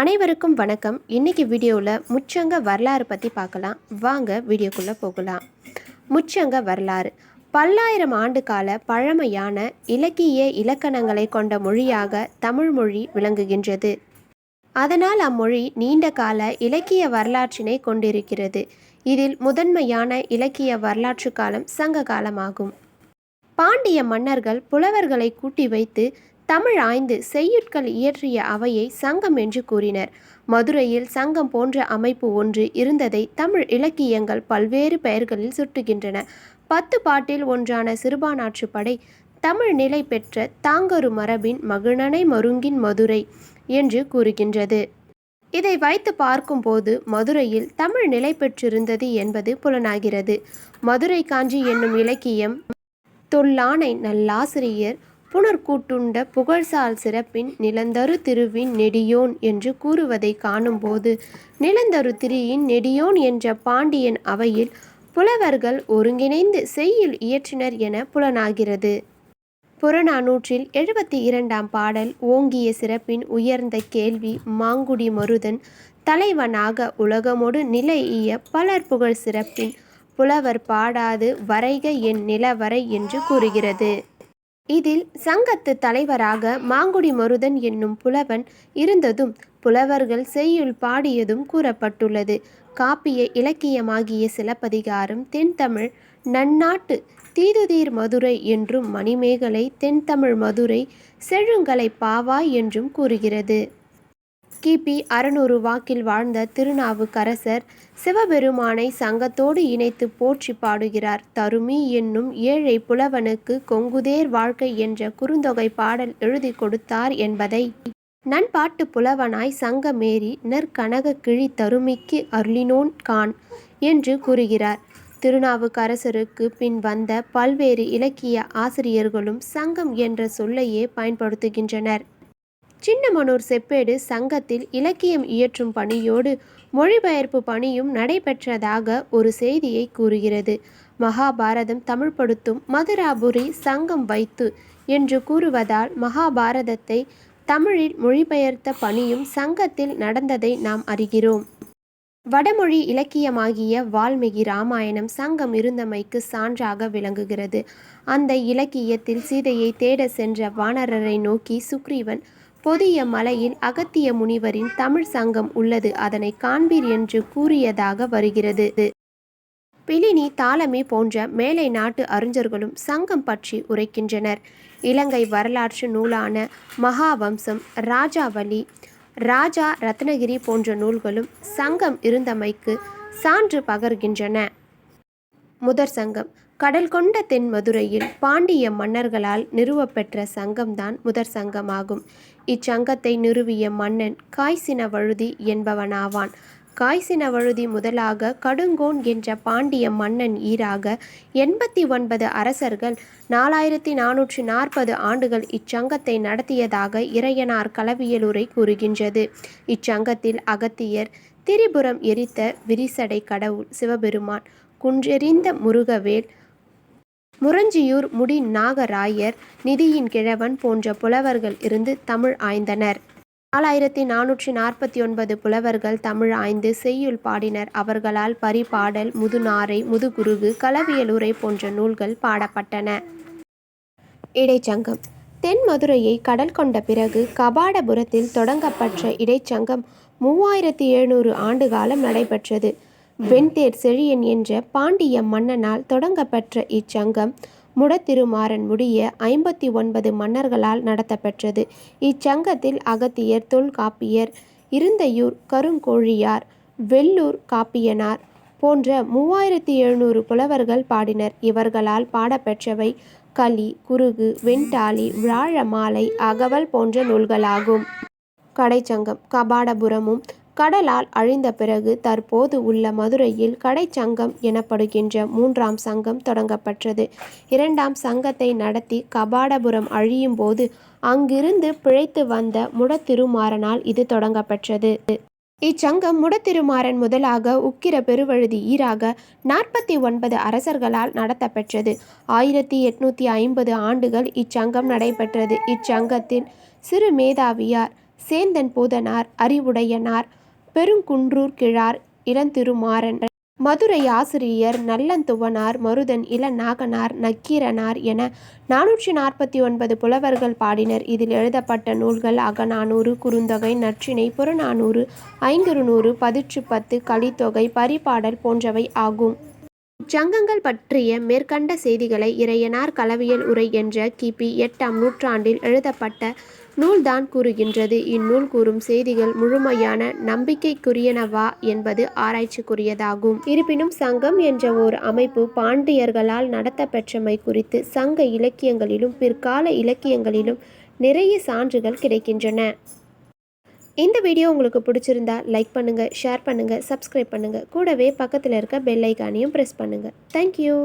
அனைவருக்கும் வணக்கம். இன்னைக்கு வீடியோவில் முச்சங்க வரலாறு பற்றி பார்க்கலாம் வாங்க வீடியோக்குள்ளே போகலாம். முச்சங்க வரலாறு. பல்லாயிரம் ஆண்டு கால பழமையான இலக்கிய இலக்கணங்களை கொண்ட மொழியாக தமிழ் மொழி விளங்குகின்றது. அதனால் அம்மொழி நீண்ட கால இலக்கிய வரலாற்றினை கொண்டிருக்கிறது. இதில் முதன்மையான இலக்கிய வரலாற்று காலம் சங்க காலமாகும். பாண்டிய மன்னர்கள் புலவர்களை கூட்டி வைத்து தமிழ் ஆய்ந்து செய்யுட்கள் இயற்றிய அவையை சங்கம் என்று கூறினர். மதுரையில் சங்கம் போன்ற அமைப்பு ஒன்று இருந்ததை தமிழ் இலக்கியங்கள் பல்வேறு பெயர்களில் சுட்டுகின்றன. பத்து பாட்டில் ஒன்றான சிறுபானாற்றுப்படை தமிழ் நிலை பெற்ற தாங்கரு மரபின் மகிழனை மருங்கின் மதுரை என்று கூறுகின்றது. இதை வைத்து பார்க்கும்போது மதுரையில் தமிழ் நிலை பெற்றிருந்தது என்பது புலனாகிறது. மதுரை காஞ்சி என்னும் இலக்கியம் தொல்லானை நல்லாசிரியர் புனர்கூட்டுண்ட புகழ்சால் சிறப்பின் நிலந்தரு திருவின் நெடியோன் என்று கூறுவதை காணும்போது நிலந்தரு திரியின் நெடியோன் என்ற பாண்டியன் அவையில் புலவர்கள் ஒருங்கிணைந்து செய்யுள் இயற்றினர் என புலனாகிறது. புறநானூற்றில் எழுபத்தி இரண்டாம் பாடல் ஓங்கிய சிறப்பின் உயர்ந்த கேள்வி மாங்குடி மருதன் தலைவனாக உலகமொடு நிலையிய பலர் புகழ் சிறப்பின் புலவர் பாடாது வரைக என் நிலவரை என்று கூறுகிறது. இதில் சங்கத்து தலைவராக மாங்குடி மருதன் என்னும் புலவன் இருந்ததும் புலவர்கள் செய்யுள் பாடியதும் கூறப்பட்டுள்ளது. காப்பிய இலக்கியமாகிய சிலப்பதிகாரம் தென்தமிழ் நன்னாட்டு தீதுதீர் மதுரை என்றும் மணிமேகலை தென்தமிழ் மதுரை செழுங்கலை பாவாய் என்றும் கூறுகிறது. கிபி அறுநூறு வாக்கில் வாழ்ந்த திருநாவுக்கரசர் சிவபெருமானை சங்கத்தோடு இணைத்து போற்றி பாடுகிறார். தருமி என்னும் ஏழை புலவனுக்கு கொங்குதேர் வாழ்க்கை என்ற குறுந்தொகை பாடல் எழுதி கொடுத்தார் என்பதை நண்பாட்டு புலவனாய் சங்கமேறி நெற்கனக கிழி தருமிக்கு அருளினோன் கான் என்று கூறுகிறார். திருநாவுக்கரசருக்கு பின் வந்த பல்வேறு இலக்கிய ஆசிரியர்களும் சங்கம் என்ற சொல்லையே பயன்படுத்துகின்றனர். சின்னமனூர் செப்பேடு சங்கத்தில் இலக்கியம் இயற்றும் பணியோடு மொழிபெயர்ப்பு பணியும் நடைபெற்றதாக ஒரு செய்தியை கூறுகிறது. மகாபாரதம் தமிழ்படுத்தும் மதுராபுரி சங்கம் வைத்து என்று கூறுவதால் மகாபாரதத்தை தமிழில் மொழிபெயர்த்த பணியும் சங்கத்தில் நடந்ததை நாம் அறிகிறோம். வடமொழி இலக்கியமாகிய வால்மீகி ராமாயணம் சங்கம் இருந்தமைக்கு சான்றாக விளங்குகிறது. அந்த இலக்கியத்தில் சீதையை தேட சென்ற வானரரை நோக்கி சுக்ரீவன் புதிய மலையில் அகத்திய முனிவரின் தமிழ் சங்கம் உள்ளது. அதனை காண்பீர் என்று கூறியதாக வருகிறது. பிலினி தாலமி போன்ற மேலை நாட்டு அறிஞர்களும் சங்கம் பற்றி உரைக்கின்றனர். இலங்கை வரலாற்று நூலான மகாவம்சம் ராஜாவலி ராஜா ரத்னகிரி போன்ற நூல்களும் சங்கம் இருந்தமைக்கு சான்று பகர்கின்றன. முதற் சங்கம். கடல் கொண்ட தென் மதுரையில் பாண்டிய மன்னர்களால் நிறுவப்பெற்ற சங்கம்தான் முதற் சங்கமாகும். இச்சங்கத்தை நிறுவிய மன்னன் காய்சின வழுதி என்பவனாவான். காய்சின வழுதி முதலாக கடுங்கோன் என்ற பாண்டிய மன்னன் ஈராக எண்பத்தி ஒன்பது அரசர்கள் நாலாயிரத்தி நானூற்றி நாற்பது ஆண்டுகள் இச்சங்கத்தை நடத்தியதாக இறையனார் களவியலுரை கூறுகின்றது. இச்சங்கத்தில் அகத்தியர் திரிபுரம் எரித்த விரிசடை கடவுள் சிவபெருமான் குன்றெறிந்த முருகவேல் முரஞ்சியூர் முடி நாகராயர் நிதியின் கிழவன் போன்ற புலவர்கள் இருந்து தமிழ் ஆய்ந்தனர். நாலாயிரத்தி நானூற்றி நாற்பத்தி ஒன்பது புலவர்கள் தமிழ் ஆய்ந்து செய்யுள் பாடினர். அவர்களால் பரிபாடல் முதுநாரை முதுகுருகு களவியலுரை போன்ற நூல்கள் பாடப்பட்டன. இடைச்சங்கம். தென் மதுரையை கடல் கொண்ட பிறகு கபாடபுரத்தில் தொடங்கப்பட்ட இடைச்சங்கம் மூவாயிரத்தி எழுநூறு ஆண்டு காலம் நடைபெற்றது. வெண்தேர் செழியன் என்ற பாண்டிய மன்னனால் தொடங்கப்பெற்ற இச்சங்கம் முடத்திருமாறன் முடிய ஐம்பத்தி ஒன்பது மன்னர்களால் நடத்தப்பெற்றது. இச்சங்கத்தில் அகத்தியர் தொல்காப்பியர் இருந்தையூர் கருங்கோழியார் வெள்ளூர் காப்பியனார் போன்ற மூவாயிரத்தி எழுநூறு புலவர்கள் பாடினர். இவர்களால் பாடப்பெற்றவை களி குருகு வெண்டாலி விழாழமாலை அகவல் போன்ற நூல்களாகும். கடைச்சங்கம் கபாடபுரமும் கடலால் அழிந்த பிறகு தற்போது உள்ள மதுரையில் கடைச்சங்கம் எனப்படுகின்ற மூன்றாம் சங்கம் தொடங்கப்பட்டது. இரண்டாம் சங்கத்தை நடத்தி கபாடபுரம் அழியும் போது அங்கிருந்து பிழைத்து வந்த முடத்திருமாறனால் இது தொடங்கப்பட்டது. இச்சங்கம் முடத்திருமாறன் முதலாக உக்கிர பெருவழுதி ஈராக நாற்பத்தி ஒன்பது அரசர்களால் நடத்தப்பெற்றது. ஆயிரத்தி எட்நூத்தி ஐம்பது ஆண்டுகள் இச்சங்கம் நடைபெற்றது. இச்சங்கத்தின் சிறு மேதாவியார் சேந்தன் பூதனார் அறிவுடையனார் பெருங்குன்றூர் கிழார் இளந்திருமாறன் மதுரை ஆசிரியர் நல்லந்துவனார் மருதன் இளநாகனார் நக்கீரனார் என நானூற்றி நாற்பத்தி ஒன்பது புலவர்கள் பாடினர். இதில் எழுதப்பட்ட நூல்கள் அகநானூறு குறுந்தொகை நற்றிணை புறநானூறு ஐங்குறுநூறு பதிற்றுப்பத்து கலித்தொகை பரிபாடல் போன்றவை ஆகும். சங்கங்கள் பற்றிய மேற்கண்ட செய்திகளை இறையனார் களவியல் உரை என்ற கிபி எட்டாம் நூற்றாண்டில் எழுதப்பட்ட நூல்தான் கூறுகின்றது. இந்நூல் கூறும் செய்திகள் முழுமையான நம்பிக்கைக்குரியனவா என்பது ஆராய்ச்சிக்குரியதாகும். இருப்பினும் சங்கம் என்ற ஓர் அமைப்பு பாண்டியர்களால் நடத்தப்பெற்றமை குறித்து சங்க இலக்கியங்களிலும் பிற்கால இலக்கியங்களிலும் நிறைய சான்றுகள் கிடைக்கின்றன. இந்த வீடியோ உங்களுக்கு பிடிச்சிருந்தா லைக் பண்ணுங்கள் ஷேர் பண்ணுங்கள் சப்ஸ்கிரைப் பண்ணுங்கள் கூடவே பக்கத்தில் இருக்க பெல் ஐக்கானையும் ப்ரெஸ் பண்ணுங்கள் தேங்க்யூ